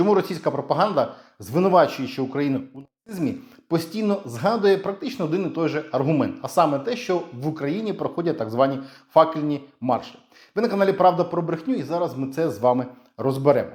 Чому російська пропаганда, звинувачуючи Україну у нацизмі, постійно згадує практично один і той же аргумент, а саме те, що в Україні проходять так звані факельні марші. Ви на каналі Правда про брехню, і зараз ми це з вами розберемо.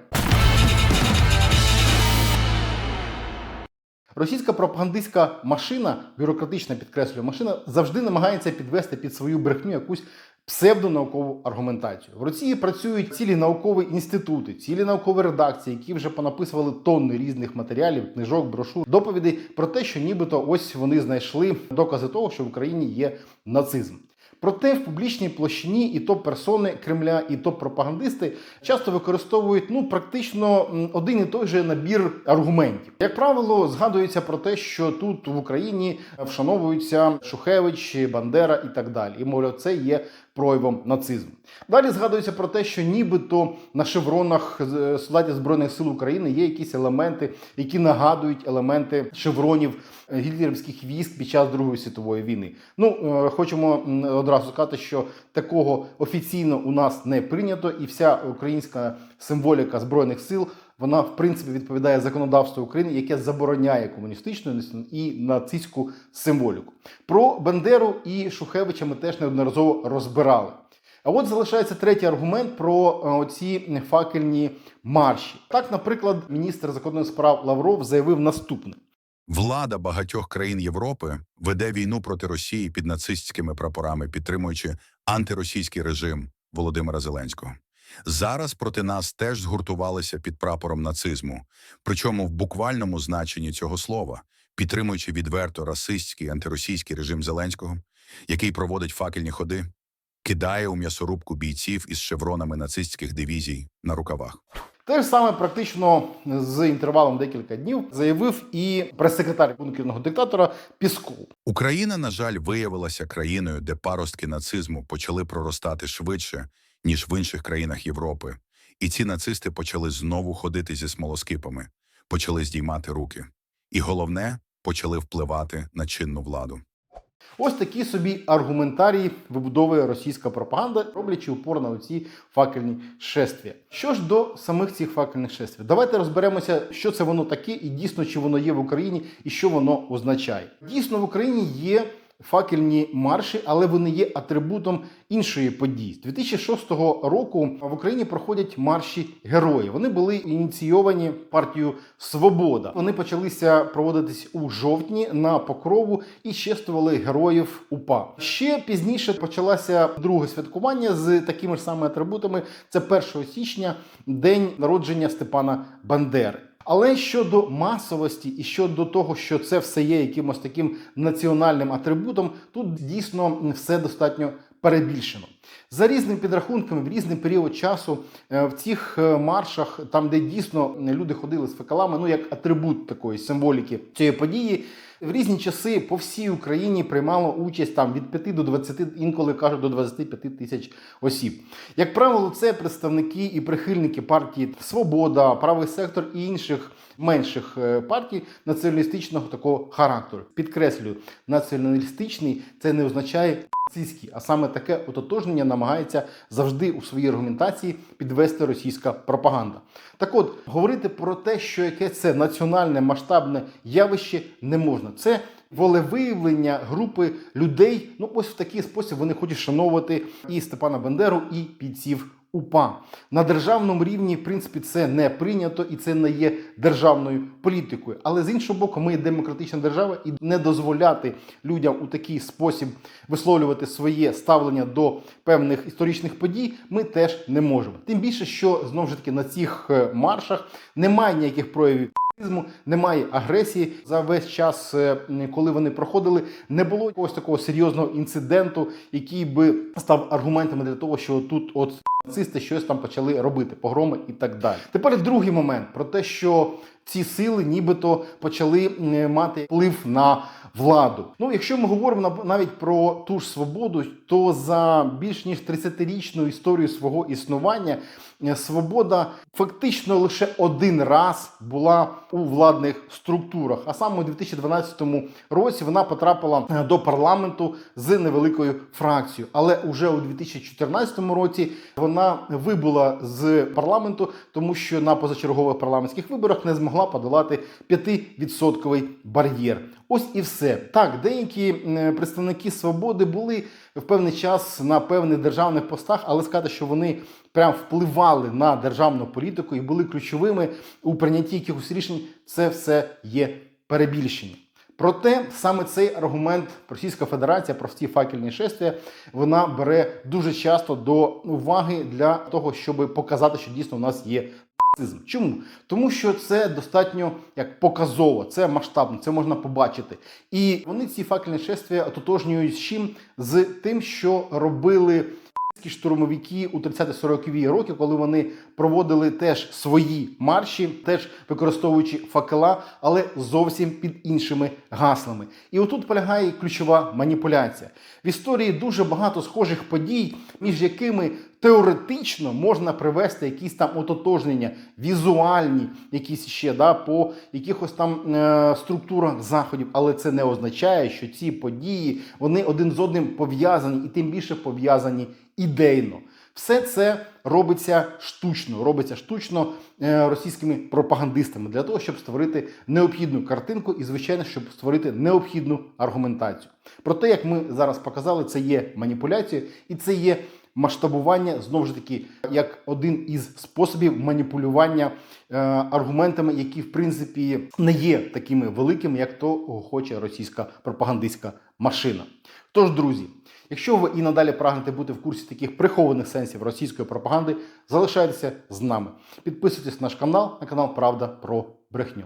Російська пропагандистська машина, бюрократична підкреслюю машина, завжди намагається підвести під свою брехню якусь псевдонаукову аргументацію. В Росії працюють цілі наукові інститути, цілі наукові редакції, які вже понаписували тонни різних матеріалів, книжок, брошур, доповідей про те, що нібито ось вони знайшли докази того, що в Україні є нацизм. Проте в публічній площині і топ-персони Кремля, і топ-пропагандисти часто використовують ну практично один і той же набір аргументів. Як правило, згадується про те, що тут в Україні вшановуються Шухевич, Бандера і так далі. І мовляв, це є проявом нацизму. Далі згадується про те, що нібито на шевронах з- солдатів збройних сил України є якісь елементи, які нагадують елементи шевронів е, гітлерівських військ під час Другої світової війни. Ну е, хочемо одразу сказати, що такого офіційно у нас не прийнято, і вся українська символіка збройних сил. Вона в принципі відповідає законодавству України, яке забороняє комуністичну і нацистську символіку. Про Бендеру і Шухевича ми теж неодноразово розбирали. А от залишається третій аргумент про е, оці факельні марші. Так, наприклад, міністр закордонних справ Лавров заявив наступне: Влада багатьох країн Європи веде війну проти Росії під нацистськими прапорами, підтримуючи антиросійський режим Володимира Зеленського. Зараз проти нас теж згуртувалися під прапором нацизму, причому в буквальному значенні цього слова, підтримуючи відверто расистський антиросійський режим Зеленського, який проводить факельні ходи, кидає у м'ясорубку бійців із шевронами нацистських дивізій на рукавах. те ж саме практично з інтервалом декілька днів заявив і прес-секретар бункерного диктатора Пісков. Україна, на жаль, виявилася країною, де паростки нацизму почали проростати швидше, ніж в інших країнах Європи. І ці нацисти почали знову ходити зі смолоскипами, почали здіймати руки. І головне, почали впливати на чинну владу. Ось такі собі аргументарії вибудовує російська пропаганда, роблячи упор на оці факельні шествія. Що ж до самих цих факельних шествій, давайте розберемося, що це воно таке, і дійсно чи воно є в Україні, і що воно означає. Дійсно, в Україні є. Факельні марші, але вони є атрибутом іншої події. З 2006 року в Україні проходять марші героїв. Вони були ініційовані партією Свобода. Вони почалися проводитись у жовтні на покрову і чествували героїв УПА. Ще пізніше почалося друге святкування з такими ж самими атрибутами. Це 1 січня, день народження Степана Бандери. Але щодо масовості і щодо того, що це все є якимось таким національним атрибутом, тут дійсно все достатньо перебільшено. За різними підрахунками, в різний період часу е, в цих е, маршах, там де дійсно люди ходили з фекалами, ну як атрибут такої символіки цієї події. В різні часи по всій Україні приймало участь там від 5 до 20, інколи кажуть до 25 тисяч осіб. Як правило, це представники і прихильники партії Свобода, правий сектор і інших менших е, партій націоналістичного такого характеру. Підкреслюю, націоналістичний це не означає нацистський, а саме таке ототожнення намагається завжди у своїй аргументації підвести російська пропаганда. Так от, говорити про те, що яке це національне масштабне явище не можна. Це волевиявлення групи людей. Ну, ось в такий спосіб вони хочуть шановувати і Степана Бендеру, і бійців УПА. На державному рівні, в принципі, це не прийнято і це не є державною політикою. Але з іншого боку, ми демократична держава і не дозволяти людям у такий спосіб висловлювати своє ставлення до певних історичних подій ми теж не можемо. Тим більше, що знову ж таки на цих е, маршах немає ніяких проявів. Немає агресії за весь час, е, коли вони проходили, не було якогось такого серйозного інциденту, який би став аргументами для того, що тут от нацисти щось там почали робити, погроми і так далі. Тепер другий момент про те, що ці сили нібито почали мати вплив на владу. Ну, якщо ми говоримо нав- навіть про ту ж свободу, то за більш ніж 30-річну історію свого існування е, свобода фактично лише один раз була у владних структурах. А саме у 2012 році вона потрапила е, до парламенту з невеликою фракцією. Але уже у 2014 році вона вибула з парламенту, тому що на позачергових парламентських виборах не змогла подолати 5% бар'єр. Ось і все. Так, деякі представники свободи були в певний час на певних державних постах, але сказати, що вони прям впливали на державну політику і були ключовими у прийнятті якихось рішень, це все є перебільшення. Проте саме цей аргумент Російська Федерація про ці факельні шествия вона бере дуже часто до уваги для того, щоб показати, що дійсно у нас є нацизм. Чому? Тому що це достатньо як показово, це масштабно, це можна побачити. І вони ці факельні шествия ототожнюють з чим? З тим, що робили штурмовики у 30-40-ві роки, коли вони проводили теж свої марші, теж використовуючи факела, але зовсім під іншими гаслами. І отут полягає ключова маніпуляція. В історії дуже багато схожих подій, між якими теоретично можна привести якісь там ототожнення, візуальні, якісь ще да, по якихось там е, структурах заходів, але це не означає, що ці події вони один з одним пов'язані і тим більше пов'язані ідейно. Все це робиться штучно, робиться штучно е, російськими пропагандистами для того, щоб створити необхідну картинку і, звичайно, щоб створити необхідну аргументацію. Про те, як ми зараз показали, це є маніпуляцією і це є масштабування знову ж таки як один із способів маніпулювання е, аргументами, які в принципі не є такими великими, як то хоче російська пропагандистська машина. Тож, друзі, якщо ви і надалі прагнете бути в курсі таких прихованих сенсів російської пропаганди, залишайтеся з нами. Підписуйтесь на наш канал, на канал Правда про брехню.